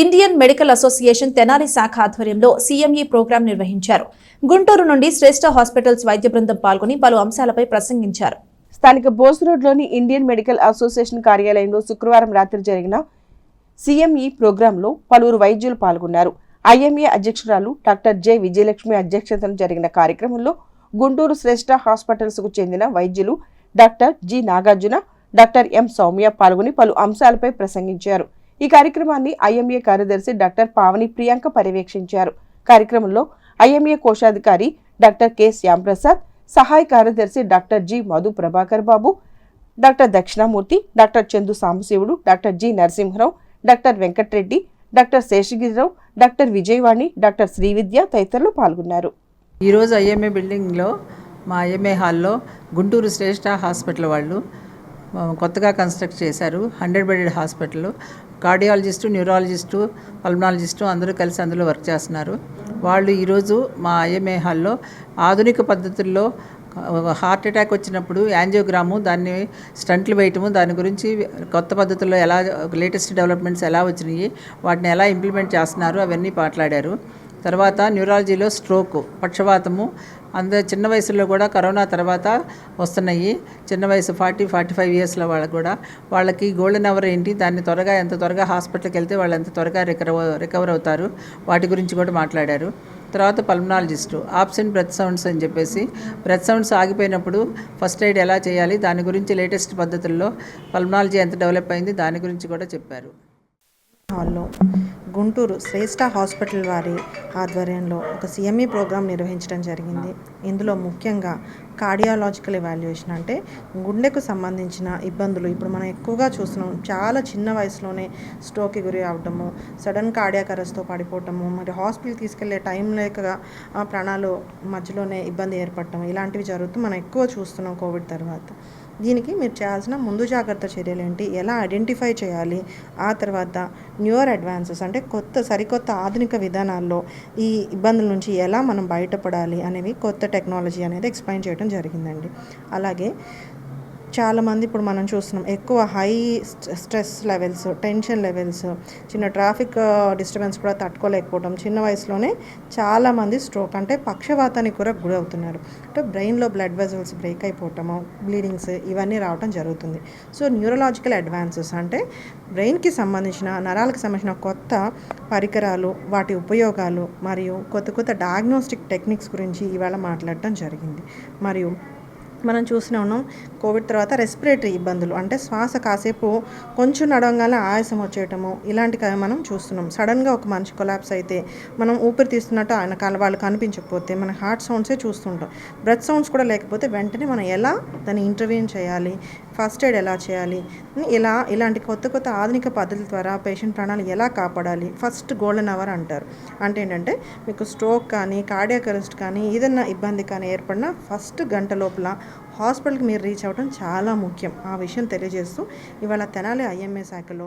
Indian medical association Tenali శాఖ ఆధ్వర్యంలో CME programme నిర్వహించారు. గుంటూరు నుండి శ్రేష్ఠ హాస్పిటల్స్ వైద్య బృందం పాల్గొని పలు అంశాలపై ప్రసంగించారు. స్థానిక బోస్ రోడ్లోని ఇండియన్ మెడికల్ అసోసియేషన్ కార్యాలయంలో శుక్రవారం రాత్రి జరిగిన సీఎంఈ ప్రోగ్రాంలో పలువురు వైద్యులు పాల్గొన్నారు. ఐఎంఏ అధ్యక్షురాలు డాక్టర్ జె విజయలక్ష్మి అధ్యక్షతన జరిగిన కార్యక్రమంలో గుంటూరు శ్రేష్ఠ హాస్పిటల్స్కు చెందిన వైద్యులు doctor G Nagarjuna doctor M Soumya పాల్గొని పలు అంశాలపై ప్రసంగించారు. ఈ కార్యక్రమాన్ని ఐఎంఏ కార్యదర్శి డాక్టర్ పావని ప్రియాంక పర్యవేక్షించారు. కార్యక్రమంలో ఐఎంఏ కోశాధికారి డాక్టర్ కె. శ్యాంప్రసాద్ సహాయ కార్యదర్శి doctor G. Madhu Prabhakar Babu doctor Dakshinamurthy doctor Chandu Sambasivudu doctor G. Narasimharao doctor Venkatreddy doctor Seshagirirao doctor Vijayavani doctor Srividya తదితరులు పాల్గొన్నారు. ఈరోజు ఐఎంఏ బిల్డింగ్లో మా ఐఎంఏ హాల్లో గుంటూరు శ్రేష్ఠ హాస్పిటల్ వాళ్ళు కొత్తగా కన్స్ట్రక్ట్ చేశారు hundred bedded hospital cardiologist neurologist pulmonologist అందరూ కలిసి అందులో వర్క్ చేస్తున్నారు. వాళ్ళు ఈరోజు మా ఐఎంఏ హాల్లో ఆధునిక పద్ధతుల్లో హార్ట్ అటాక్ వచ్చినప్పుడు యాంజియోగ్రాము దాన్ని స్టంట్లు వేయటము దాని గురించి కొత్త పద్ధతుల్లో ఎలా లేటెస్ట్ డెవలప్మెంట్స్ ఎలా వచ్చినాయి వాటిని ఎలా ఇంప్లిమెంట్ చేస్తున్నారు అవన్నీ మాట్లాడారు తర్వాత న్యూరాలజీలో స్ట్రోక్ పక్షవాతము. అంద చిన్న వయసులో కూడా కరోనా తర్వాత వస్తున్నాయి. చిన్న వయసు ఫార్టీ ఫార్టీ ఫైవ్ ఇయర్స్లో వాళ్ళకు కూడా. వాళ్ళకి గోల్డెన్ అవర్ ఏంటి? దాన్ని త్వరగా ఎంత త్వరగా హాస్పిటల్కి వెళ్తే వాళ్ళు ఎంత త్వరగా రికవర్ రికవర్ అవుతారు? వాటి గురించి కూడా మాట్లాడారు. తర్వాత పల్మనాలజిస్టు. ఆప్షన్ బ్రెత్ సౌండ్స్ అని చెప్పేసి బ్రెత్ సౌండ్స్ ఆగిపోయినప్పుడు ఫస్ట్ ఎయిడ్ ఎలా చేయాలి? దాని గురించి లేటెస్ట్ పద్ధతుల్లో పల్మనాలజీ ఎంత డెవలప్ అయింది? దాని గురించి కూడా చెప్పారు. హాల్లో గుంటూరు శ్రేష్ఠ హాస్పిటల్ వారి ఆధ్వర్యంలో ఒక సిఎంఈ ప్రోగ్రాం నిర్వహించడం జరిగింది. ఇందులో ముఖ్యంగా కార్డియాలజికల్ ఎవాల్యుయేషన్ అంటే గుండెకు సంబంధించిన ఇబ్బందులు. ఇప్పుడు మనం ఎక్కువగా చూస్తున్నాం చాలా చిన్న వయసులోనే స్ట్రోక్కి గురి అవడము సడన్ కార్డియాక్ అరెస్ట్తో పడిపోవటము మరి హాస్పిటల్ తీసుకెళ్ళే టైం లేక ఆ ప్రాణాలు మధ్యలోనే ఇబ్బంది ఏర్పడటం ఇలాంటివి జరుగుతూ మనం ఎక్కువ చూస్తున్నాం కోవిడ్ తర్వాత. దీనికి మీరు చేయాల్సిన ముందు జాగ్రత్త చర్యలు ఏంటి? ఎలా ఐడెంటిఫై చేయాలి? ఆ తర్వాత న్యూయర్ అడ్వాన్సెస్ అంటే కొత్త సరికొత్త ఆధునిక విధానాల్లో ఈ ఇబ్బందుల నుంచి ఎలా మనం బయటపడాలి అనేవి కొత్త టెక్నాలజీ అనేది ఎక్స్ప్లెయిన్ చేయడం జరిగిందండి. అలాగే చాలామంది ఇప్పుడు మనం చూస్తున్నాం ఎక్కువ high stress levels tension levels చిన్న ట్రాఫిక్ డిస్టర్బెన్స్ uh, కూడా తట్టుకోలేకపోవడం చిన్న వయసులోనే చాలామంది స్ట్రోక్ అంటే పక్షవాతానికి కూడా గురవుతున్నారు. అంటే బ్రెయిన్లో బ్లడ్ వెజల్స్ బ్రేక్ అయిపోవటము బ్లీడింగ్స్ ఇవన్నీ రావటం జరుగుతుంది. సో న్యూరలాజికల్ అడ్వాన్సెస్ అంటే బ్రెయిన్కి సంబంధించిన నరాలకు సంబంధించిన కొత్త పరికరాలు వాటి ఉపయోగాలు మరియు కొత్త కొత్త డయాగ్నోస్టిక్ టెక్నిక్స్ గురించి ఇవాళ మాట్లాడటం జరిగింది. మరియు మనం చూస్తూనే ఉన్నాం కోవిడ్ తర్వాత రెస్పిరేటరీ ఇబ్బందులు. అంటే శ్వాస కాసేపు కొంచెం నడవంగానే ఆయాసం వచ్చేయటము ఇలాంటివి మనం చూస్తున్నాం. సడన్గా ఒక మనిషి కొలాప్స్ అయితే మనం ఊపిరి తీస్తున్నట్టు ఆయన కల వాళ్ళు కనిపించకపోతే మన హార్ట్ సౌండ్సే చూస్తుంటాం. బ్రెత్ సౌండ్స్ కూడా లేకపోతే వెంటనే మనం ఎలా దాన్ని ఇంటర్వ్యూన్ చేయాలి? ఫస్ట్ ఎయిడ్ ఎలా చేయాలి? ఇలా ఇలాంటి కొత్త కొత్త ఆధునిక పద్ధతుల ద్వారా పేషెంట్ ప్రాణాలు ఎలా కాపాడాలి? ఫస్ట్ గోల్డెన్ అవర్ అంటారు. అంటే ఏంటంటే మీకు స్ట్రోక్ కానీ కార్డియాక్ అరెస్ట్ కానీ ఏదైనా ఇబ్బంది కానీ ఏర్పడినా ఫస్ట్ గంట లోపల హాస్పిటల్కి మీరు రీచ్ అవ్వడం చాలా ముఖ్యం. ఆ విషయం తెలియజేస్తూ ఇవాళ తెనాలి ఐఎంఏ శాఖలో